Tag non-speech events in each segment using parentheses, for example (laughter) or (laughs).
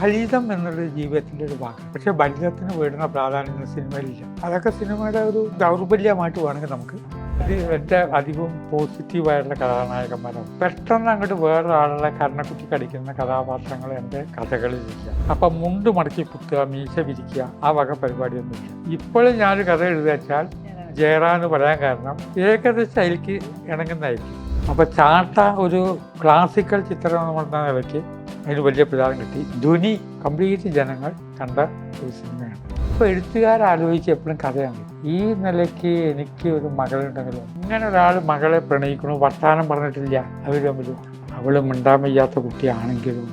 ഫലിതം എന്നുള്ള ജീവിതത്തിന്റെ ഒരു ഭാഗം. പക്ഷേ ഫലിതത്തിന് വീടുന്ന പ്രാധാന്യം സിനിമയിലില്ല. അതൊക്കെ സിനിമയുടെ ഒരു ദൗർബല്യമായിട്ട് വേണമെങ്കിൽ നമുക്ക് ഇത് എന്റെ അധികവും പോസിറ്റീവായിട്ടുള്ള കഥാനായകന്മാരാണ്. പെട്ടെന്ന് അങ്ങോട്ട് വേറൊരാളുടെ കരണക്കുറ്റി കടിക്കുന്ന കഥാപാത്രങ്ങൾ എന്റെ കഥകളിലില്ല. അപ്പം മുണ്ട് മടക്കി കുത്തുക മീശ വിരിക്കുക ആ വക പരിപാടിയൊന്നുമില്ല. ഇപ്പോഴും ഞാനൊരു കഥ എഴുതി വെച്ചാൽ ജയറാം എന്ന് പറയാൻ കാരണം ഏകദേശം അതിലേക്ക് ഇണങ്ങുന്നതായിരിക്കും. അപ്പോൾ ചാട്ട ഒരു ക്ലാസിക്കൽ ചിത്രം എന്ന നിലയ്ക്ക് അതിന് വലിയ പ്രചാരം കിട്ടി. ധ്വനി കംപ്ലീറ്റ് ജനങ്ങൾ കണ്ട ഒരു സിനിമയാണ്. ഇപ്പോൾ എഴുത്തുകാരാലോചിച്ച് എപ്പോഴും കഥയാണ്. ഈ നിലയ്ക്ക് എനിക്ക് ഒരു മകളുണ്ടെങ്കിലും? ഇങ്ങനെ ഒരാൾ മകളെ പ്രണയിക്കണു വർത്താനം പറഞ്ഞിട്ടില്ല അവർ തമ്മിൽ അവൾ മിണ്ടാൻ വയ്യാത്ത കുട്ടിയാണെങ്കിലും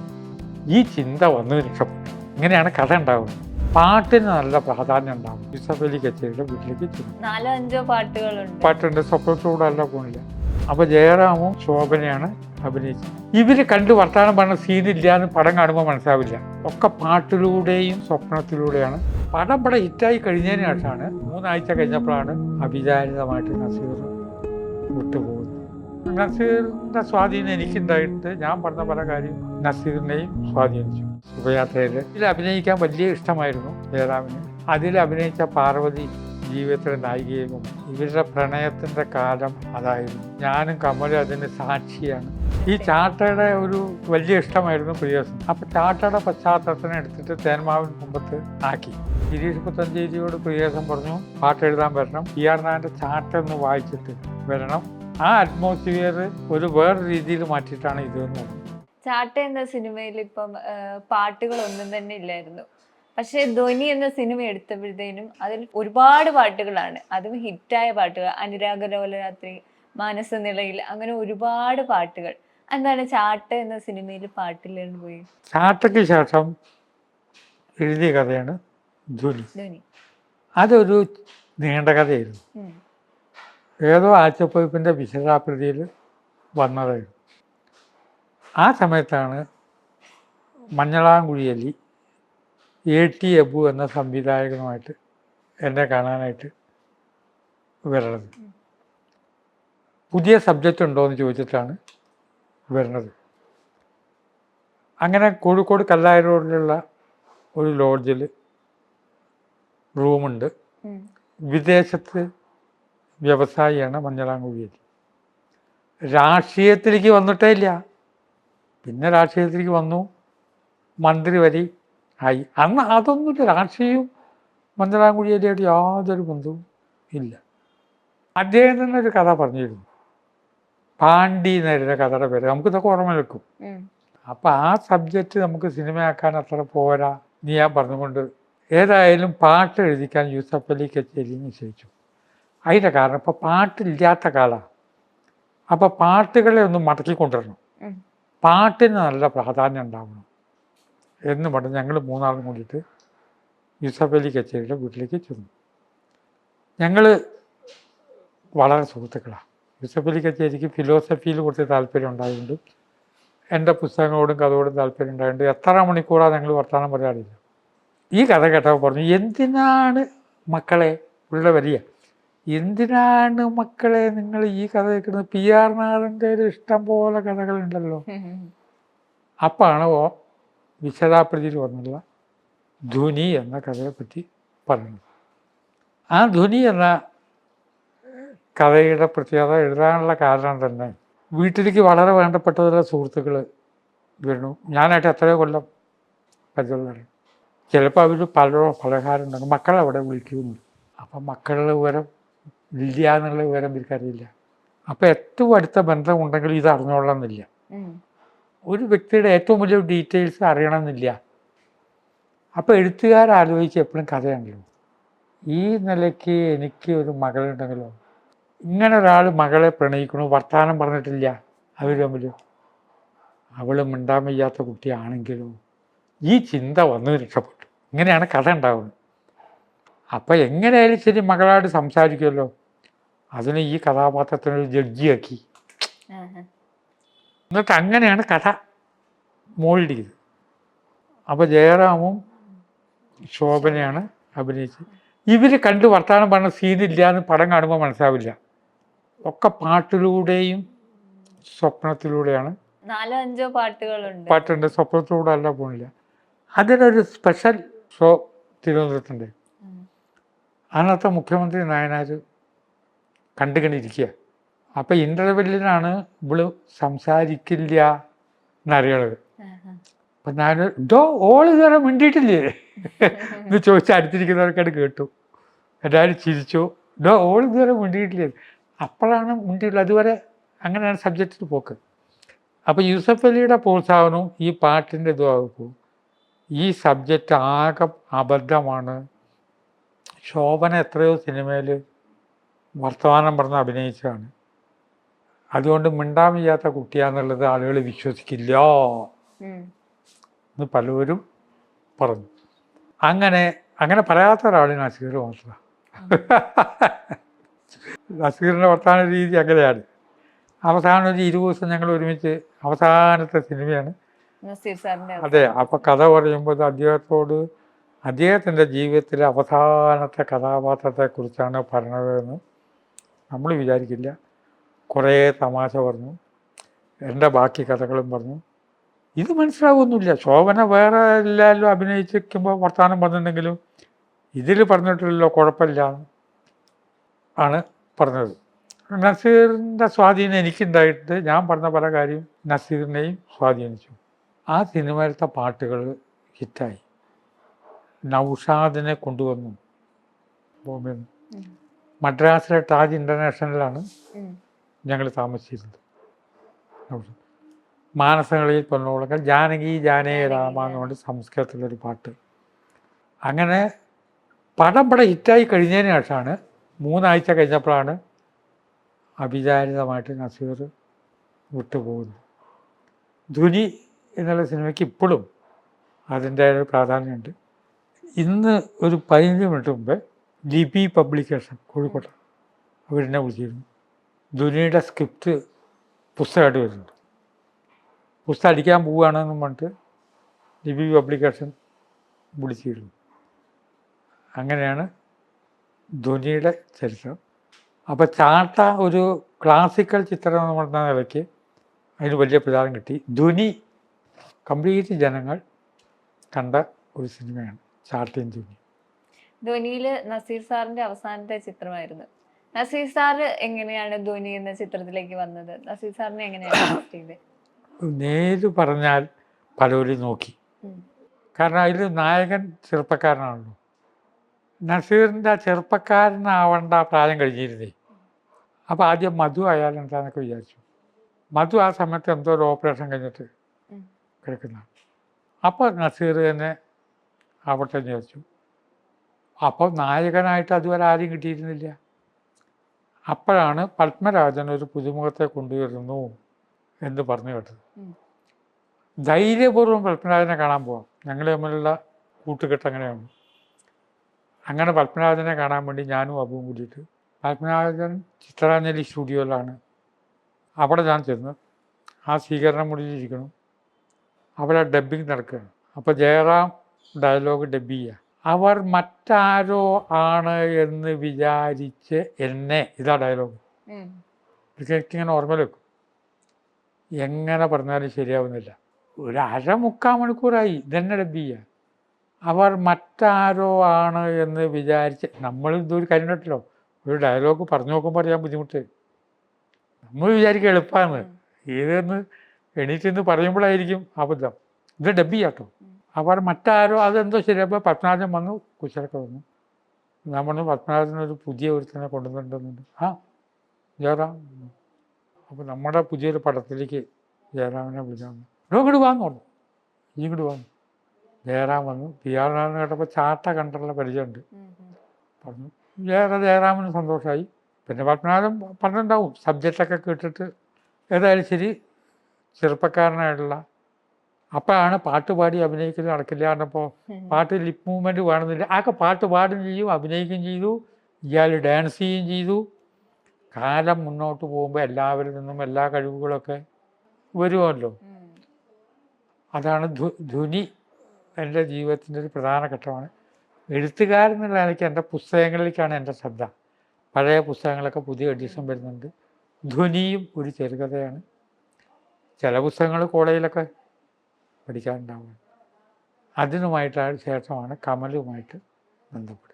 ഈ ചിന്ത വന്നു രക്ഷപ്പെട്ടു. ഇങ്ങനെയാണ് കഥ ഉണ്ടാകുന്നത് പാട്ടിന് നല്ല പ്രാധാന്യം ഉണ്ടാകും ഇസബലി കച്ചേരിയുടെ വീട്ടിലേക്ക് ചെന്നു നാലോ അഞ്ചോ പാട്ടുകളുണ്ട്. പാട്ടുണ്ട്. സ്വപ്നത്തോടെ അല്ല പോണില്ല. അപ്പൊ ജയറാമും ശോഭനയാണ് അഭിനയിച്ചത് ഇവർ കണ്ട് വർത്തമാനം പറഞ്ഞ സീനില്ല എന്ന് പടം കാണുമ്പോൾ മനസ്സിലാവില്ല. ഒക്കെ പാട്ടിലൂടെയും സ്വപ്നത്തിലൂടെയാണ്. പടം പടം ഹിറ്റായി കഴിഞ്ഞതിന് ശേഷമാണ് മൂന്നാഴ്ച കഴിഞ്ഞപ്പോഴാണ് അവിചാരിതമായിട്ട് നസീർ വിട്ടുപോകുന്നത്. നസീറിന്റെ സ്വാധീനം എനിക്കുണ്ടായിട്ട് ഞാൻ പറഞ്ഞ പല കാര്യം നസീറിനെയും സ്വാധീനിച്ചു. ശുഭയാത്രയിൽ ഇതിൽ അഭിനയിക്കാൻ വലിയ ഇഷ്ടമായിരുന്നു ജയറാമിന് അതിൽ അഭിനയിച്ച പാർവതി ജീവിതത്തിലെ നായികയും ഇവരുടെ പ്രണയത്തിന്റെ കാലം അതായിരുന്നു. ഞാനും കമലും അതിന് സാക്ഷിയാണ്. ഈ ചാട്ടയുടെ ഒരു വലിയ ഇഷ്ടമായിരുന്നു പ്രിയസം അപ്പൊ ചാട്ടയുടെ പശ്ചാത്തലത്തിനെ എടുത്തിട്ട് തേന്മാവിൻ കുമ്പത്ത് ആക്കി. ഗിരീഷ് പുത്തഞ്ചേരിയോട് പ്രിയസം പറഞ്ഞു പാട്ട് എഴുതാൻ വരണം. ഇ ആർ നായന്റെ ചാട്ട ഒന്ന് വായിച്ചിട്ട് വരണം. ആ അറ്റ്മോസ്ഫിയർ ഒരു വേറെ രീതിയിൽ മാറ്റിയിട്ടാണ് ഇത് ചാട്ട എന്ന സിനിമയിൽ ഇപ്പം പാട്ടുകളൊന്നും തന്നെ ഇല്ലായിരുന്നു. പക്ഷേ ധ്വനി എന്ന സിനിമ എടുത്തപ്പോഴത്തേനും അതിൽ ഒരുപാട് പാട്ടുകളാണ്. അതും ഹിറ്റായ പാട്ടുകൾ. അനുരാഗ ലോലരാത്രി മാനസനിളയിൽ അങ്ങനെ ഒരുപാട് പാട്ടുകൾ. എന്താണ് ചാട്ട എന്ന സിനിമയിൽ പാട്ടില്ലാണ്ട് പോയി? ചാട്ടയ്ക്ക് ശേഷം എഴുതിയ കഥയാണ് ധ്വനി ധ്വനി അതൊരു നീണ്ട കഥയായിരുന്നു. ഏതോ ആച്ചപ്പൊയ്പ്പിന്റെ വിശദാപ്രതിയിൽ വന്നതായിരുന്നു. ആ സമയത്താണ് മഞ്ഞളാംകുഴിയലി എ ടി അബു എന്ന സംവിധായകനുമായിട്ട് എന്നെ കാണാനായിട്ട് വരണത് പുതിയ സബ്ജക്റ്റ് ഉണ്ടോ എന്ന് ചോദിച്ചിട്ടാണ് വരുന്നത്. അങ്ങനെ കോഴിക്കോട് കല്ലായ റോഡിലുള്ള ഒരു ലോഡ്ജിൽ റൂമുണ്ട്. വിദേശത്ത് വ്യവസായിയാണ് മഞ്ഞളാംകുഴിയലി രാഷ്ട്രീയത്തിലേക്ക് വന്നിട്ടേ ഇല്ല. പിന്നെ രാഷ്ട്രീയത്തിലേക്ക് വന്നു. മന്ത്രി വരി ആയി. അന്ന് അതൊന്നുമില്ല. രാഷ്ട്രീയവും മഞ്ഞളാംകുഴിയലിയായിട്ട് യാതൊരു ബന്ധവും ഇല്ല. അദ്ദേഹം തന്നെ ഒരു കഥ പറഞ്ഞിരുന്നു. പാണ്ഡി എന്നായിരുന്ന കഥയുടെ പേര്. നമുക്ക് ഇതൊക്കെ ഓർമ്മ വെക്കും. അപ്പൊ ആ സബ്ജക്റ്റ് നമുക്ക് സിനിമയാക്കാൻ അത്ര പോരാ നീ ഞാൻ പറഞ്ഞുകൊണ്ട് ഏതായാലും പാട്ട് എഴുതിക്കാൻ യൂസഫ് അലി കച്ചേരി നിശ്ചയിച്ചു. അതിന്റെ കാരണം ഇപ്പൊ പാട്ടില്ലാത്ത കാലമാണ് അപ്പൊ പാട്ടുകളെ ഒന്ന് മടക്കി കൊണ്ടുവരണം. പാട്ടിന് നല്ല പ്രാധാന്യം ഉണ്ടാവണം എന്ന് പറഞ്ഞ് ഞങ്ങൾ മൂന്നാളും കൂടിയിട്ട് യൂസഫ് അലി കച്ചേരിയുടെ വീട്ടിലേക്ക് ചെന്നു. ഞങ്ങൾ വളരെ സുഹൃത്തുക്കളാണ് യൂസഫ് എനിക്ക് ഫിലോസഫിയിൽ കുറച്ച് താല്പര്യം ഉണ്ടായതുകൊണ്ട് എന്റെ പുസ്തകങ്ങളോടും കഥയോടും താല്പര്യം ഉണ്ടായതുകൊണ്ട് എത്ര മണിക്കൂറാണ് ഞങ്ങൾ വർത്തമാനം പറയാറില്ല ഈ കഥ കേട്ടപ്പോൾ പറഞ്ഞു എന്തിനാണ് മക്കളെ ഉള്ള വരിക എന്തിനാണ് മക്കളെ നിങ്ങൾ ഈ കഥ കേൾക്കുന്നത്? പി ആർ നാഥന്റെ ഒരു ഇഷ്ടം പോലെ കഥകളുണ്ടല്ലോ. അപ്പാണ് ഓ വിശദാപ്രതിയിൽ വന്നുള്ള ധ്വനി എന്ന കഥയെപ്പറ്റി പറയുന്നത്. ആ ധ്വനി എന്ന കഥയുടെ പ്രത്യേകത എഴുതാനുള്ള കാരണം തന്നെ വീട്ടിലേക്ക് വളരെ വേണ്ടപ്പെട്ടതുള്ള സുഹൃത്തുക്കൾ വരുന്നു. ഞാനായിട്ട് എത്രയോ കൊല്ലം പരിചയമുള്ളവർ ചിലപ്പോൾ അവർ പലരോ പലഹാരം ഉണ്ടാകും മക്കളെ അവിടെ വിളിക്കുന്നു. അപ്പം മക്കളുടെ വിവരം ഇല്ല എന്നുള്ള വിവരം ഇവർക്കറിയില്ല. അപ്പോൾ ഏറ്റവും അടുത്ത ബന്ധമുണ്ടെങ്കിൽ ഇത് അറിഞ്ഞോളണമെന്നില്ല. ഒരു വ്യക്തിയുടെ ഏറ്റവും വലിയ ഡീറ്റെയിൽസ് അറിയണമെന്നില്ല. അപ്പോൾ എഴുത്തുകാരാലോചിച്ച് എപ്പോഴും കഥയാണല്ലോ ഈ നിലയ്ക്ക് എനിക്ക് ഒരു മകളുണ്ടെങ്കിലോ ഇങ്ങനെ ഒരാൾ മകളെ പ്രണയിക്കണു വർത്തമാനം പറഞ്ഞിട്ടില്ല. അവർ തമ്മിൽ അവൾ മിണ്ടാൻ വയ്യാത്ത കുട്ടിയാണെങ്കിലോ ഈ ചിന്ത വന്ന് രക്ഷപ്പെട്ടു. ഇങ്ങനെയാണ് കഥ ഉണ്ടാകുന്നത് അപ്പോൾ എങ്ങനെയായാലും ശരി മകളായിട്ട് സംസാരിക്കുമല്ലോ. അതിനെ ഈ കഥാപാത്രത്തിനൊരു ജഡ്ജിയാക്കി ആഹാ. എന്നിട്ട് അങ്ങനെയാണ് കഥ മോൾഡ് ചെയ്തത്. അപ്പോൾ ജയറാമും ശോഭനയാണ് അഭിനയിച്ചത്. ഇവർ കണ്ട് വർത്തമാനം പറഞ്ഞ സീനില്ല എന്ന് പടം കാണുമ്പോൾ മനസ്സിലാവില്ല. ഒക്കെ പാട്ടിലൂടെയും സ്വപ്നത്തിലൂടെയാണ്. നാലോ അഞ്ചോ പാട്ടുകളുണ്ട്. പാട്ടുണ്ട്. സ്വപ്നത്തിലൂടെ അല്ല പോണില്ല. അതിനൊരു സ്പെഷ്യൽ ഷോ തിരുവനന്തപുരത്തുണ്ട്. അന്നത്തെ മുഖ്യമന്ത്രി നായനാർ കണ്ടുകണ്ടിരിക്കുക അപ്പം ഇന്റർവെല്ലിനാണ് ഇവൾ സംസാരിക്കില്ല എന്നറിയണത്. അപ്പൊ ഞാൻ ഇതോ ഓൾ ഇതുവരെ മിണ്ടിയിട്ടില്ലേ? എന്ന് ചോദിച്ച് അടുത്തിരിക്കുന്നവർക്കായിട്ട് കേട്ടു. എല്ലാവരും ചിരിച്ചു. ഡോ ഓൾ ഇതുവരെ മിണ്ടിയിട്ടില്ലേ? അപ്പോഴാണ് മുന്നിട്ടുള്ളത് അതുവരെ അങ്ങനെയാണ് സബ്ജക്റ്റിൽ പോക്ക്. അപ്പോൾ യൂസഫ് അലിയുടെ പ്രോത്സാഹനവും ഈ പാട്ടിന്റെ ഇതുമാകുമ്പോൾ ഈ സബ്ജക്റ്റ് ആകെ അബദ്ധമാണ്. ശോഭന എത്രയോ സിനിമയിൽ വർത്തമാനം പറഞ്ഞ് അഭിനയിച്ചതാണ്. അതുകൊണ്ട് മിണ്ടാൻ വയ്യാത്ത കുട്ടിയാന്നുള്ളത് ആളുകൾ വിശ്വസിക്കില്ല. എന്ന് പലരും പറഞ്ഞു. അങ്ങനെ അങ്ങനെ പറയാത്ത ഒരാളിനാശികൾ മാത്രമാണ് നസീറിന്റെ വർത്തമാന രീതി അങ്ങനെയാണ്. അവസാനം ഒരു ഇരുപത് ദിവസം ഞങ്ങൾ ഒരുമിച്ച് അവസാനത്തെ സിനിമയാണ്. അതെ അപ്പോൾ കഥ പറയുമ്പോൾ അദ്ദേഹത്തോട് അദ്ദേഹത്തിന്റെ ജീവിതത്തിലെ അവസാനത്തെ കഥാപാത്രത്തെക്കുറിച്ചാണ് പറഞ്ഞതെന്ന് നമ്മൾ വിചാരിക്കില്ല. കുറേ തമാശ പറഞ്ഞു. എന്റെ ബാക്കി കഥകളും പറഞ്ഞു. ഇത് മനസ്സിലാവുന്നില്ല. ശോഭന വേറെ എല്ലാവരും അഭിനയിച്ചിരിക്കുമ്പോൾ വർത്തമാനം പറഞ്ഞിട്ടുണ്ടെങ്കിലും ഇതിൽ പറഞ്ഞിട്ടില്ലല്ലോ കുഴപ്പമില്ല ആണ്. പറഞ്ഞത്. നസീറിന്റെ സ്വാധീനം എനിക്കുണ്ടായിട്ട് ഞാൻ പറഞ്ഞ പല കാര്യം നസീറിനെയും സ്വാധീനിച്ചു. ആ സിനിമയിലത്തെ പാട്ടുകൾ ഹിറ്റായി. നൗഷാദിനെ കൊണ്ടുവന്നു. ബോംബെ. മദ്രാസിലെ താജ് ഇന്റർനാഷണലിലാണ് ഞങ്ങൾ താമസിച്ചിരുന്നത്. മാനസങ്ങളിൽ പൊന്നോളങ്ങൾ ജാനകി ജാനേ രാമ എന്നുകൊണ്ട് സംസ്കൃതത്തിലൊരു പാട്ട്. അങ്ങനെ പടം പടം ഹിറ്റായി കഴിഞ്ഞതിന് ശേഷമാണ് മൂന്നാഴ്ച കഴിഞ്ഞപ്പോഴാണ് അവിചാരിതമായിട്ട് നസീർ വിട്ടുപോകുന്നത്. ധുനി എന്നുള്ള സിനിമയ്ക്ക് ഇപ്പോഴും അതിന്റെ ഒരു പ്രാധാന്യമുണ്ട്. ഇന്ന് ഒരു പതിനഞ്ച് മിനിറ്റ് മുമ്പ് ലിപി പബ്ലിക്കേഷൻ കോഴിക്കോട്ട് അവരെന്നെ വിളിച്ചിരുന്നു. ധുനിയുടെ സ്ക്രിപ്റ്റ് പുസ്തകമായിട്ട് വരുന്നുണ്ട്. പുസ്തകം അടിക്കാൻ പോവുകയാണെന്നും പറഞ്ഞിട്ട് ലിപി പബ്ലിക്കേഷൻ വിളിച്ചിരുന്നു. അങ്ങനെയാണ് ധോനിയുടെ ചരിത്രം. അപ്പോൾ ചാട്ട ഒരു ക്ലാസിക്കൽ ചിത്രം എന്ന് പറഞ്ഞ നിലയ്ക്ക് അതിന് വലിയ പ്രചാരം കിട്ടി. ധ്വനി കംപ്ലീറ്റ് ജനങ്ങൾ കണ്ട ഒരു സിനിമയാണ് ചാട്ടയും ധ്വനി ധ്വനിയിൽ നസീർ സാറിന്റെ അവസാനത്തെ ചിത്രമായിരുന്നു. നസീർ സാർ എങ്ങനെയാണ് ധ്വനി എന്ന ചിത്രത്തിലേക്ക് വന്നത്? നസീർ സാറിനെ എങ്ങനെയാണ്? നേര് പറഞ്ഞാൽ പലവരും നോക്കി. കാരണം അതിൽ നായകൻ ചെറുപ്പക്കാരനാണല്ലോ. നസീറിന്റെ ചെറുപ്പക്കാരനാവേണ്ട പ്രായം കഴിഞ്ഞിരുന്നേ. അപ്പോൾ ആദ്യം മധു ആയാൽ എന്താണെന്നൊക്കെ വിചാരിച്ചു. മധു ആ സമയത്ത് എന്തോ ഒരു ഓപ്പറേഷൻ കഴിഞ്ഞിട്ട്. കിടക്കുന്ന. അപ്പോൾ നസീർ തന്നെ ആവട്ടെ വിചാരിച്ചു. അപ്പോൾ നായകനായിട്ട് അതുവരെ ആരും കിട്ടിയിരുന്നില്ല. അപ്പോഴാണ് പത്മരാജൻ ഒരു പുതുമുഖത്തെ കൊണ്ടുവരുന്നു എന്ന് പറഞ്ഞു കേട്ടത്. ധൈര്യപൂർവം പത്മരാജനെ കാണാൻ പോവാം. ഞങ്ങളെ തമ്മിലുള്ള കൂട്ടുകെട്ട് അങ്ങനെയാണ്. അങ്ങനെ പത്മനാഭനെ കാണാൻ വേണ്ടി ഞാനും അബുവും കൂടിയിട്ട്. പത്മനാഭൻ ചിത്രാഞ്ജലി സ്റ്റുഡിയോയിലാണ്. അവിടെ ഞാൻ ചെന്ന് ആ സ്വീകരണ മുറിയിലിരിക്കണം അവിടെ ഡബ്ബിങ് നടക്കുകയാണ്. അപ്പോൾ ജയറാം ഡയലോഗ് ഡബ് ചെയ്യുക. അവർ മറ്റാരോ ആണ് എന്ന് വിചാരിച്ച് എന്നെ ഇതാ ഡയലോഗ് എനിക്കിങ്ങനെ ഓർമ്മ വെക്കും. എങ്ങനെ പറഞ്ഞാലും ശരിയാവുന്നില്ല. ഒരു അര മുക്കാൽ മണിക്കൂറായി ഇതന്നെ ഡബ് ചെയ്യുക. അവർ മറ്റാരോ ആണ് എന്ന് വിചാരിച്ച് നമ്മൾ ഇതൊരു കാര്യം കേട്ടല്ലോ ഒരു ഡയലോഗ് പറഞ്ഞു നോക്കുമ്പോൾ അറിയാൻ ബുദ്ധിമുട്ട്. നമ്മൾ വിചാരിക്കുക എളുപ്പമാണ് ഇതെന്ന് ഏതെന്ന് എണീറ്റ് നിന്ന് പറയുമ്പോഴായിരിക്കും അബദ്ധം. ഇത് ഡബ് ചെയ്യാട്ടോ. അവർ മറ്റാരോ അതെന്തോ ശരിയപ്പോൾ പത്മനാഭൻ വന്നു കുശലൊക്കെ വന്നു. ഞാൻ പറഞ്ഞു പത്മനാഭനൊരു പുതിയ ഒരുത്തനെ കൊണ്ടുവന്നിട്ടുണ്ടെന്നുണ്ട് ആ ജയറാം. അപ്പോൾ നമ്മുടെ പുതിയൊരു പടത്തിലേക്ക് ജയറാമിനെ വിളിച്ചു വന്നു. "ഡോ, ഇങ്ങോട്ട് വാന്ന് പറഞ്ഞു. ഇങ്ങോട്ട് വാന്നു ജയറാം വന്നു. പി ആർ നാരായണൻ കേട്ടപ്പോൾ ചാട്ട കണ്ടുള്ള പരിചയമുണ്ട്. പറഞ്ഞു ജയറാം ജയറാമിന് സന്തോഷമായി പിന്നെ പത്മനാഭൻ പറഞ്ഞിട്ടുണ്ടാവും സബ്ജക്റ്റൊക്കെ കേട്ടിട്ട്. ഏതായാലും ശരി ചെറുപ്പക്കാരനായിട്ടുള്ള അപ്പോഴാണ് പാട്ട് പാടി അഭിനയിക്കുന്നത് നടക്കില്ല പറഞ്ഞപ്പോൾ പാട്ട് ലിപ് മൂവ്മെന്റ് വേണമെന്നില്ല. ആകെ പാട്ട് പാടുകയും ചെയ്യും അഭിനയിക്കുകയും ചെയ്തു. ഇയാൾ ഡാൻസ് ചെയ്യുകയും ചെയ്തു. കാലം മുന്നോട്ട് പോകുമ്പോൾ എല്ലാവരിൽ നിന്നും എല്ലാ കഴിവുകളൊക്കെ വരുമല്ലോ. അതാണ് ധു ധ്വനി എന്റെ ജീവിതത്തിന്റെ ഒരു പ്രധാന ഘട്ടമാണ്. എഴുത്തുകാരൻ എന്നുള്ള നിലയ്ക്ക് എന്റെ പുസ്തകങ്ങളിലേക്കാണ് എന്റെ ശ്രദ്ധ. പഴയ പുസ്തകങ്ങളൊക്കെ പുതിയ എഡിഷൻ വരുന്നുണ്ട്. ധ്വനിയും ഒരു ചെറുകഥയാണ്. ചില പുസ്തകങ്ങൾ കോളേജിലൊക്കെ പഠിക്കാറുണ്ടാവുക അതിനുമായിട്ടാണ് ശേഷമാണ് കമലുമായിട്ട് ബന്ധപ്പെടുന്നത്.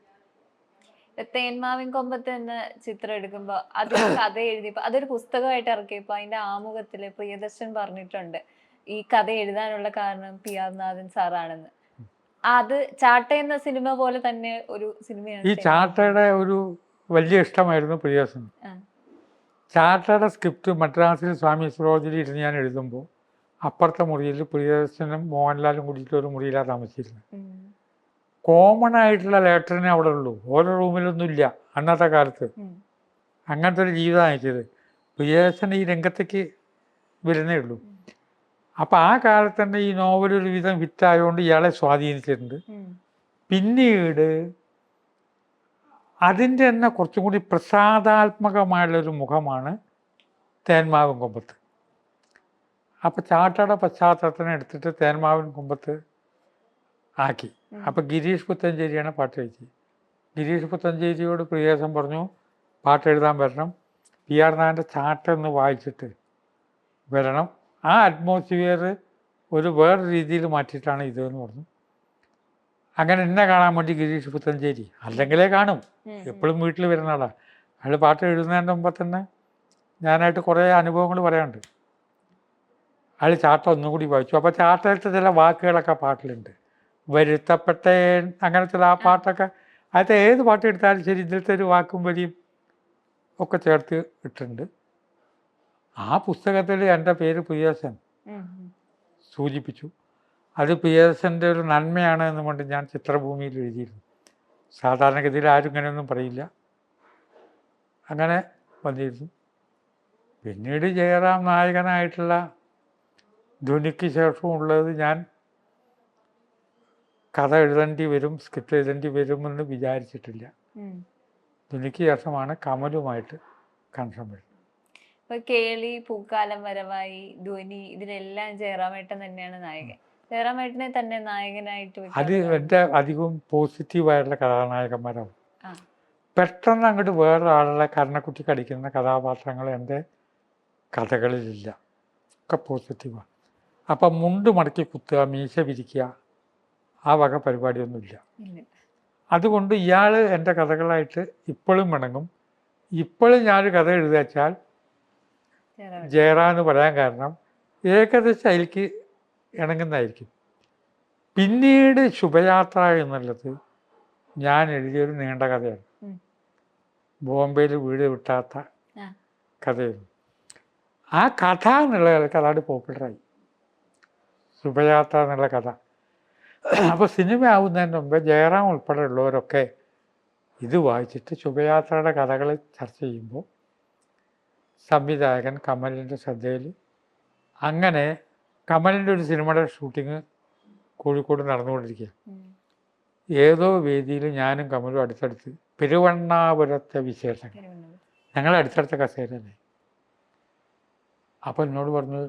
തേന്മാവിൻ കൊമ്പത്ത് എന്ന ചിത്രം എടുക്കുമ്പോൾ അത് കഥ എഴുതിയപ്പോൾ അതൊരു പുസ്തകമായിട്ട് ഇറക്കിയപ്പോൾ അതിന്റെ ആമുഖത്തിൽ പ്രിയദർശൻ പറഞ്ഞിട്ടുണ്ട്. ഈ കഥ എഴുതാനുള്ള കാരണം പി ആർ നാഥൻ സാറാണെന്ന്. അത് ചാട്ട എന്ന സിനിമ പോലെ തന്നെ ഒരു സിനിമയാണ് ഈ ചാട്ടയുടെ ഒരു വലിയ ഇഷ്ടമായിരുന്നു ആ. ചാട്ടയുടെ സ്ക്രിപ്റ്റ് മദ്രാസിൽ സ്വാമി സുരോജിലി ഇരുന്ന് ഞാൻ എഴുതുമ്പോൾ അപ്പുറത്തെ മുറിയിൽ പ്രിയദർശനും മോഹൻലാലും കൂടിയിട്ട് ഒരു മുറിയിലാണ് താമസിച്ചിരുന്നത്. കോമൺ ആയിട്ടുള്ള ലേറ്ററിനെ അവിടെ ഉള്ളൂ. ഓരോ റൂമിലൊന്നും ഇല്ല അന്നത്തെ കാലത്ത്. അങ്ങനത്തെ ഒരു ജീവിതമാണ് അയച്ചത് പ്രിയദർശൻ ഈ രംഗത്തേക്ക് വരുന്നേ ഉള്ളൂ. അപ്പം ആ കാലത്ത് തന്നെ ഈ നോവൽ ഒരു വിധം ഹിറ്റായതുകൊണ്ട് ഇയാളെ സ്വാധീനിച്ചിട്ടുണ്ട്. പിന്നീട് അതിന്റെ തന്നെ കുറച്ചും കൂടി പ്രസാദാത്മകമായുള്ളൊരു മുഖമാണ് തേന്മാവൻ കുമ്പത്ത്. അപ്പോൾ ചാട്ടയുടെ പശ്ചാത്തലത്തിനെ എടുത്തിട്ട് തേന്മാവൻ കൊമ്പത്ത് ആക്കി. അപ്പോൾ ഗിരീഷ് പുത്തഞ്ചേരിയാണ് പാട്ട് എഴുതി ഗിരീഷ് പുത്തഞ്ചേരിയോട് പ്രിയേശം പറഞ്ഞു പാട്ട് എഴുതാൻ വരണം. പി ആർ നായന്റെ ചാട്ട ഒന്ന് വായിച്ചിട്ട് വരണം. ആ അറ്റ്മോസ്ഫിയർ ഒരു വേറെ രീതിയിൽ മാറ്റിയിട്ടാണ് ഇത് എന്ന് പറഞ്ഞു. അങ്ങനെ എന്നെ കാണാൻ വേണ്ടി ഗിരീഷ് പുത്തഞ്ചേരി അല്ലെങ്കിലേ കാണും. എപ്പോഴും വീട്ടിൽ വരുന്ന ആളാണ് അയാൾ പാട്ട് എഴുതുന്നതിന്റെ മുമ്പ് തന്നെ ഞാനായിട്ട് കുറേ അനുഭവങ്ങൾ പറയാനുണ്ട്. അയാൾ ചാട്ട ഒന്നും കൂടി വായിച്ചു. അപ്പോൾ ചാട്ടയിലത്തെ ചില വാക്കുകളൊക്കെ പാട്ടിലുണ്ട്. വരുത്തപ്പെട്ട അങ്ങനെ ചില ആ. പാട്ടൊക്കെ. അതിലത്തെ ഏത് പാട്ട് എടുത്താലും ശരി ഇതിലത്തെ ഒരു വാക്കും വരിയും ഒക്കെ ചേർത്ത് ഇട്ടിട്ടുണ്ട്. ആ പുസ്തകത്തിൽ എന്റെ പേര് പ്രിയദർശൻ. സൂചിപ്പിച്ചു. അത് പ്രിയദർശന്റെ ഒരു നന്മയാണ് എന്ന് കൊണ്ട് ഞാൻ ചിത്രഭൂമിയിൽ എഴുതിയിരുന്നു. സാധാരണഗതിയിൽ ആരും ഇങ്ങനെയൊന്നും പറയില്ല. അങ്ങനെ വന്നിരുന്നു. പിന്നീട് ജയറാം നായകനായിട്ടുള്ള ധ്വനിക്ക് ശേഷമുള്ളത് ഉള്ളത് ഞാൻ കഥ എഴുതേണ്ടി വരും സ്ക്രിപ്റ്റ് എഴുതേണ്ടി വരുമെന്ന് വിചാരിച്ചിട്ടില്ല. ധ്വനിക്ക് ശേഷമാണ് കമലുമായിട്ട് കൺസം വരുന്നത്. ഇപ്പൊ കേളി പൂക്കാലം വരവായി ധ്വനി ഇതിലെല്ലാം ജയറാമേട്ടൻ തന്നെയാണ് നായകൻ. ജയറാമേട്ടനെ തന്നെ നായകനായിട്ട് അത് എന്റെ അധികവും പോസിറ്റീവായിട്ടുള്ള ആയിട്ടുള്ള കഥാനായകന്മാരാണ് പെട്ടെന്ന് അങ്ങോട്ട് വേറെ കരണക്കുട്ടി കടിക്കുന്ന കഥാപാത്രങ്ങൾ എന്റെ കഥകളിലില്ല. ഒക്കെ പോസിറ്റീവാണ് അപ്പം മുണ്ട് മടക്കി കുത്തുക മീശ വിരിക്കുക ആ വക പരിപാടിയൊന്നുമില്ല. ഇല്ല. അതുകൊണ്ട് ഇയാൾ എന്റെ കഥകളായിട്ട് ഇപ്പോഴും ഇണങ്ങും. ഇപ്പോഴും ഞാനൊരു കഥ എഴുതി വെച്ചാൽ ജയറാമേട്ടൻ. ജയറാം എന്ന് പറയാൻ കാരണം ഏകദേശം അതിലേക്ക് ഇണങ്ങുന്നതായിരിക്കും. പിന്നീട് ശുഭയാത്ര എന്നുള്ളത് ഞാൻ എഴുതിയൊരു നീണ്ട കഥയാണ്. ബോംബെയിൽ വീട് വിട്ടാത്ത കഥയാണ് കഥയായിരുന്നു. ആ കഥ എന്നുള്ള കഥ അതാണ് പോപ്പുലറായി ശുഭയാത്ര എന്നുള്ള കഥ. അപ്പോൾ സിനിമ ആവുന്നതിന് മുമ്പ് ജയറാം ഉൾപ്പെടെയുള്ളവരൊക്കെ ഇത് വായിച്ചിട്ട് ശുഭയാത്രയുടെ കഥകൾ ചർച്ച ചെയ്യുമ്പോൾ സംവിധായകൻ കമലിന്റെ ശ്രദ്ധയിൽ അങ്ങനെ കമലിന്റെ ഒരു സിനിമയുടെ ഷൂട്ടിങ് കോഴിക്കോട് നടന്നുകൊണ്ടിരിക്കുക. ഏതോ വേദിയിൽ ഞാനും കമലും അടുത്തടുത്ത് പെരുവണ്ണാപുരത്തെ വിശേഷങ്ങൾ. ഞങ്ങൾ അടുത്തടുത്ത കസേരല്ലേ അപ്പോൾ എന്നോട് പറഞ്ഞു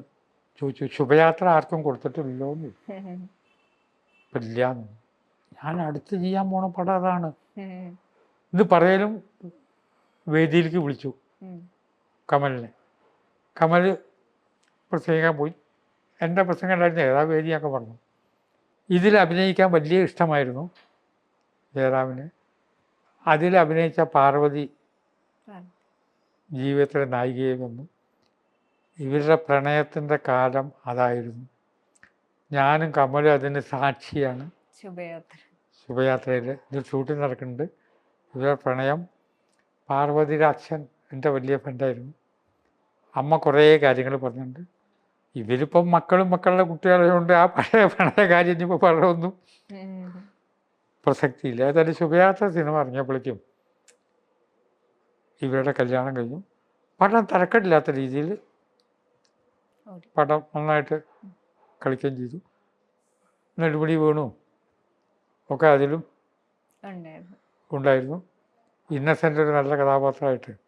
ചോദിച്ചു ശുഭയാത്ര ആർക്കും കൊടുത്തിട്ടില്ലല്ലോ എന്ന് (laughs) ഇല്ലാന്ന് ഞാൻ അടുത്ത് ചെയ്യാൻ പോണ പടം അതാണ്. ഇത് പറയലും വേദിയിലേക്ക് വിളിച്ചു. കമലിനെ. കമൽ പ്രസംഗിക്കാൻ പോയി. എന്റെ പ്രസംഗം ഉണ്ടായിരുന്നു ഏതാ വേദിയൊക്കെ പറഞ്ഞു. ഇതിൽ അഭിനയിക്കാൻ വലിയ ഇഷ്ടമായിരുന്നു ജയറാമിന്. അതിൽ അഭിനയിച്ച പാർവതി. ജീവിതത്തിലെ നായികയെ വന്നു. ഇവരുടെ പ്രണയത്തിന്റെ കാലം അതായിരുന്നു. ഞാനും കമലും അതിന് സാക്ഷിയാണ്. ശുഭയാത്ര. ശുഭയാത്രയിൽ ഇത് ഷൂട്ടിംഗ് നടക്കുന്നുണ്ട്. ഇവരുടെ പ്രണയം പാർവതിയുടെ അച്ഛൻ എന്റെ വലിയ ഫ്രണ്ടായിരുന്നു. അമ്മ കുറേ കാര്യങ്ങൾ പറഞ്ഞിട്ടുണ്ട്. ഇവരിപ്പം മക്കളും മക്കളുടെ കുട്ടികളായതുകൊണ്ട് ആ പഴയ (laughs) പഴയ കാര്യം ഇനിയിപ്പോൾ പറയൊന്നും. പ്രസക്തിയില്ല. ഏതായാലും ശുഭയാത്ര സിനിമ ഇറങ്ങിയപ്പോഴേക്കും ഇവരുടെ കല്യാണം കഴിഞ്ഞു. പടം തരക്കെട്ടില്ലാത്ത രീതിയിൽ. പടം നന്നായിട്ട് കളിക്കുകയും ചെയ്തു. നെടുപടി വീണു ഒക്കെ അതിലും ഉണ്ടായിരുന്നു. ഇന്നസെന്റ് ഒരു നല്ല കഥാപാത്രമായിട്ട്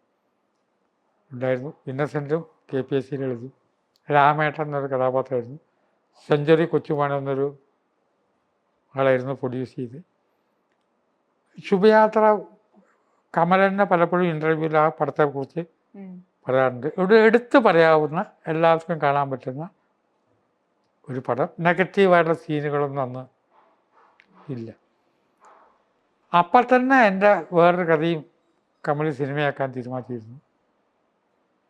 ഉണ്ടായിരുന്നു. ഇന്നസെന്റും കെ പി എസ് സിയിൽ എഴുതി. രാമേട്ടൻ എന്നൊരു കഥാപാത്രമായിരുന്നു. സെഞ്ചുറി കൊച്ചുമാണ് എന്നൊരു ആളായിരുന്നു പ്രൊഡ്യൂസ് ചെയ്ത്. ശുഭയാത്ര കമലനെ പലപ്പോഴും ഇന്റർവ്യൂവിൽ ആ പടത്തെക്കുറിച്ച്. പറയാറുണ്ട്. ഇവിടെ എടുത്ത് പറയാവുന്ന എല്ലാവർക്കും കാണാൻ പറ്റുന്ന ഒരു പടം. നെഗറ്റീവായിട്ടുള്ള സീനുകളൊന്നും അന്ന് ഇല്ല. അപ്പം തന്നെ എന്റെ വേറൊരു കഥയും കമലി സിനിമയാക്കാൻ തീരുമാനിച്ചിരുന്നു.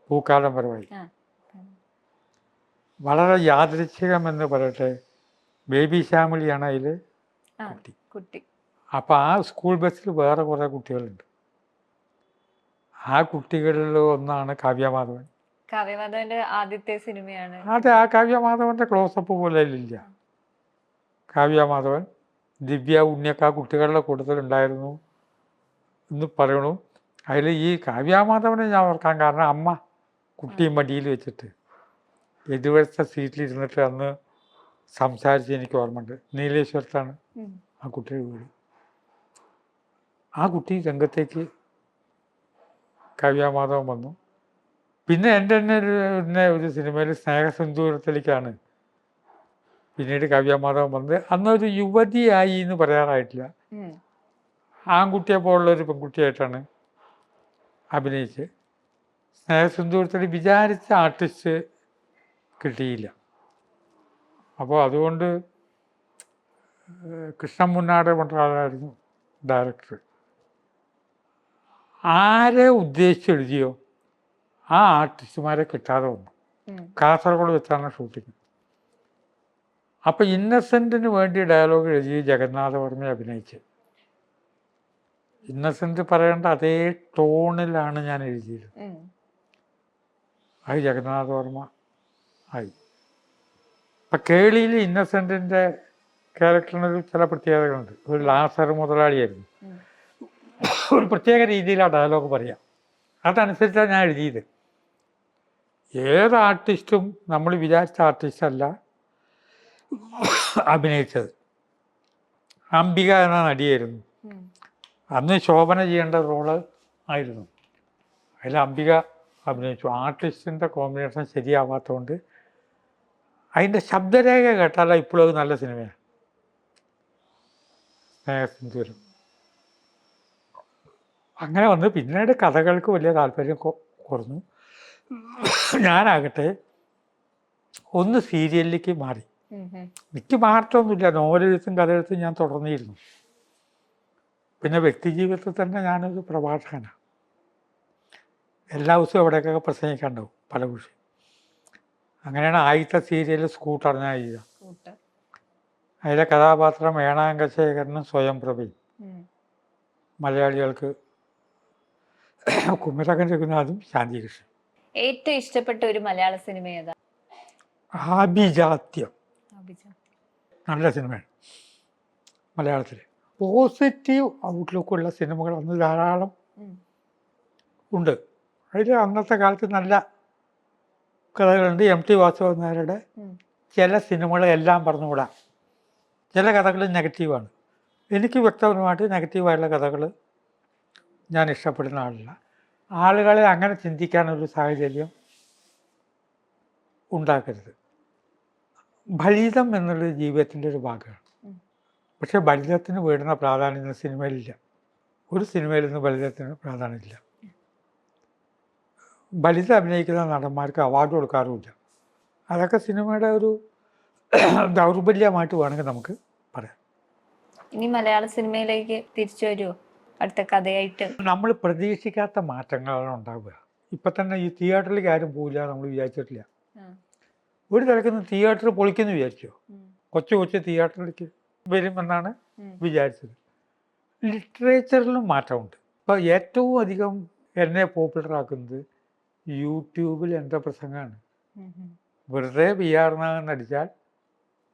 പൂക്കാലം പരമായി ആ. വളരെ യാദൃച്ഛികമെന്ന് പറയട്ടെ ബേബി ശ്യാമിളിയാണ് അതിൽ കുട്ടി. കുട്ടി. അപ്പോൾ ആ സ്കൂൾ ബസ്സിൽ വേറെ കുറേ കുട്ടികളുണ്ട്. ആ കുട്ടികളിൽ ഒന്നാണ് കാവ്യമാധവൻ. കാവ്യമാധവന്റെ ആദ്യത്തെ സിനിമയാണ്. അതെ ആ കാവ്യമാധവന്റെ ക്ലോസപ്പ് പോലെ ഇല്ല. കാവ്യമാധവൻ ദിവ്യ ഉണ്ണിയൊക്കെ ആ കുട്ടികളുടെ കൂട്ടത്തിലുണ്ടായിരുന്നു എന്ന് പറയണു. അതിൽ ഈ കാവ്യമാധവനെ ഞാൻ ഓർക്കാൻ കാരണം അമ്മ. കുട്ടിയും മടിയിൽ വെച്ചിട്ട് എതിർവശത്തെ സീറ്റിലിരുന്നിട്ട് അന്ന് സംസാരിച്ച് എനിക്ക് ഓർമ്മയുണ്ട്. നീലേശ്വരത്താണ് ആ കുട്ടിയുടെ വീട്. ആ കുട്ടി രംഗത്തേക്ക് കവ്യാമാധവൻ വന്നു. പിന്നെ എന്റെ തന്നെ ഒരു പിന്നെ ഒരു സിനിമയിൽ സ്നേഹസിന്ദൂരത്തിലേക്കാണ് പിന്നീട് കവ്യാമാധവൻ വന്നത്. അന്നൊരു യുവതിയായി എന്ന് പറയാറായിട്ടില്ല. ആൺകുട്ടിയെ പോലുള്ള ഒരു പെൺകുട്ടിയായിട്ടാണ് അഭിനയിച്ച് സ്നേഹസിന്ദൂരത്തിൽ വിചാരിച്ച ആർട്ടിസ്റ്റ് കിട്ടിയില്ല. അപ്പോൾ അതുകൊണ്ട് കൃഷ്ണൻ മുന്നാട് പറഞ്ഞ ആളായിരുന്നു ഡയറക്ടർ ആരെ ഉദ്ദേശിച്ച് എഴുതിയോ? ആ ആർട്ടിസ്റ്റുമാരെ കിട്ടാതെ വന്നു. കാസർഗോഡ് വെച്ചാണ് ഷൂട്ടിങ് അപ്പോൾ ഇന്നസെന്റിന് വേണ്ടി ഡയലോഗ് എഴുതി ജഗന്നാഥവർമ്മ അഭിനയിച്ച് ഇന്നസെന്റ് പറയേണ്ട അതേ ടോണിലാണ് ഞാൻ എഴുതിയത്. ഉം. ജഗന്നാഥ വർമ്മ ആയി. ഇപ്പം കേളിയിൽ ഇന്നസെന്റിന്റെ ക്യാരക്ടറിന് ചില പ്രത്യേകതകളുണ്ട്. ഒരു ലാസർ മുതലാളിയായിരുന്നു. ഒരു പ്രത്യേക രീതിയിലാണ് ഡയലോഗ് പറയാം. അതനുസരിച്ചാണ് ഞാൻ എഴുതിയത്. ഏത് ആർട്ടിസ്റ്റും നമ്മൾ വിചാരിച്ച ആർട്ടിസ്റ്റല്ല അഭിനയിച്ചത്. അംബിക എന്ന നടിയായിരുന്നു. അന്ന് ശോഭന ചെയ്യേണ്ട റോൾ ആയിരുന്നു. അതിൽ അംബിക അഭിനയിച്ചു. ആർട്ടിസ്റ്റിന്റെ കോമ്പിനേഷൻ ശരിയാവാത്തതുകൊണ്ട് അതിന്റെ ശബ്ദരേഖ കേട്ടാൽ ഇപ്പോഴും നല്ല സിനിമയാണ് സ്നേഹസിന്ദൂരം അങ്ങനെ വന്ന് പിന്നീട് കഥകൾക്ക് വലിയ താല്പര്യം കുറഞ്ഞു. ഞാനാകട്ടെ ഒന്ന് സീരിയലിലേക്ക് മാറി. മിക്ക മാറ്റമൊന്നുമില്ല. നോവലെഴുത്തും കഥയെഴുത്തും ഞാൻ തുടർന്നിരുന്നു പിന്നെ വ്യക്തിജീവിതത്തിൽ തന്നെ ഞാനൊരു പ്രഭാഷകനാണ് എല്ലാ ദിവസവും എവിടെയൊക്കെ പ്രസംഗിക്കാണ്ടാവും പല വിഷയം അങ്ങനെയാണ് ആദ്യത്തെ സീരിയൽ എഴുതുക കൂട്ട്. അതിലെ കഥാപാത്രം വേണാങ്കശേഖരനും സ്വയം പ്രഭയും. മലയാളികൾക്ക് അതും രഘുനാഥും ശാന്തികൃഷ്ണൻ. ഏറ്റവും ഇഷ്ടപ്പെട്ട ഒരു മലയാള സിനിമ ഏതാ? ആഭിജാത്യം. നല്ല സിനിമയാണ് മലയാളത്തിൽ പോസിറ്റീവ് ഔട്ട്ലുക്കുള്ള സിനിമകൾ അന്ന് ധാരാളം ഉണ്ട്. അതിൽ അന്നത്തെ കാലത്ത് നല്ല കഥകളുണ്ട്. എം ടി വാസുദേവൻ നായരുടെ. ചില സിനിമകളെല്ലാം പറഞ്ഞുകൂടാ. ചില കഥകൾ നെഗറ്റീവാണ്. എനിക്ക് വ്യക്തപരമായിട്ട് നെഗറ്റീവായുള്ള കഥകൾ ഞാൻ ഇഷ്ടപ്പെടുന്ന ആളല്ല. ആളുകളെ അങ്ങനെ ചിന്തിക്കാനൊരു സാഹചര്യം ഉണ്ടാക്കരുത്. ഫലിതം എന്നുള്ളത് ജീവിതത്തിന്റെ ഒരു ഭാഗമാണ്. പക്ഷേ ഫലിതത്തിന് വീടുന്ന പ്രാധാന്യം സിനിമയിലില്ല. ഒരു സിനിമയിൽ നിന്ന് ഫലിതത്തിന് പ്രാധാന്യമില്ല. ഫലിതം അഭിനയിക്കുന്ന നടന്മാർക്ക് അവാർഡ് കൊടുക്കാറുമില്ല. അതൊക്കെ സിനിമയുടെ ഒരു (clears throat) ദൗർബല്യമായിട്ട് വേണമെങ്കിൽ നമുക്ക് പറയാം. ഇനി മലയാള സിനിമയിലേക്ക് തിരിച്ചു വരുമോ അടുത്ത കഥയായിട്ട്. നമ്മൾ പ്രതീക്ഷിക്കാത്ത മാറ്റങ്ങളാണ് ഉണ്ടാവുക. ഇപ്പം തന്നെ ഈ തിയേറ്ററിലേക്ക് ആരും പോവില്ല നമ്മൾ വിചാരിച്ചിട്ടില്ല. ഒരു തിരക്കുന്ന തിയേറ്റർ പൊളിക്കുന്നു വിചാരിച്ചോ. കൊച്ചു കൊച്ചു തിയേറ്ററിലേക്ക് വരുമെന്നാണ്. വിചാരിച്ചത്. ലിറ്ററേച്ചറിലും മാറ്റമുണ്ട്. ഇപ്പോൾ ഏറ്റവും അധികം എന്നെ പോപ്പുലർ ആക്കുന്നത് യൂട്യൂബിൽ എന്റെ പ്രസംഗമാണ്. വെറുതെ ബി ആർ അടിച്ചാൽ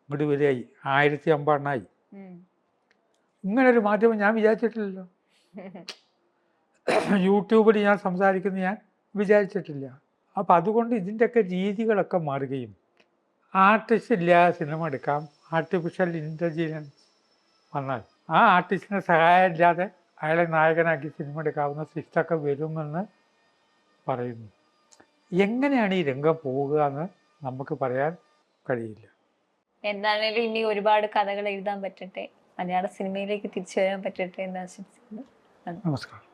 ഇങ്ങോട്ട് വരെയായി ആയിരത്തി അമ്പെണ്ണായി ഉം. ഇങ്ങനെ ഒരു മാറ്റം ഞാൻ വിചാരിച്ചിട്ടില്ലല്ലോ. യൂട്യൂബിൽ ഞാൻ സംസാരിക്കുന്ന ഞാൻ വിചാരിച്ചിട്ടില്ല. അപ്പം അതുകൊണ്ട് ഇതിന്റെയൊക്കെ രീതികളൊക്കെ മാറുകയും ആർട്ടിസ്റ്റ് ഇല്ലാതെ സിനിമ എടുക്കാം ആർട്ടിഫിഷ്യൽ ഇന്റലിജൻസ് വന്നാൽ. ആ ആർട്ടിസ്റ്റിന് സഹായം ഇല്ലാതെ അയാളെ നായകനാക്കി സിനിമ എടുക്കാവുന്ന സിസ്റ്റൊക്കെ വരുമെന്ന് പറയുന്നു. എങ്ങനെയാണ് ഈ രംഗം പോവുക എന്ന് നമുക്ക് പറയാൻ കഴിയില്ല. എന്താണേലും ഇനി ഒരുപാട് കഥകൾ എഴുതാൻ പറ്റട്ടെ? മലയാള സിനിമയിലേക്ക് തിരിച്ചു വരാൻ പറ്റട്ടെ എന്ന് ആശംസിക്കുന്നു. നമസ്കാരം.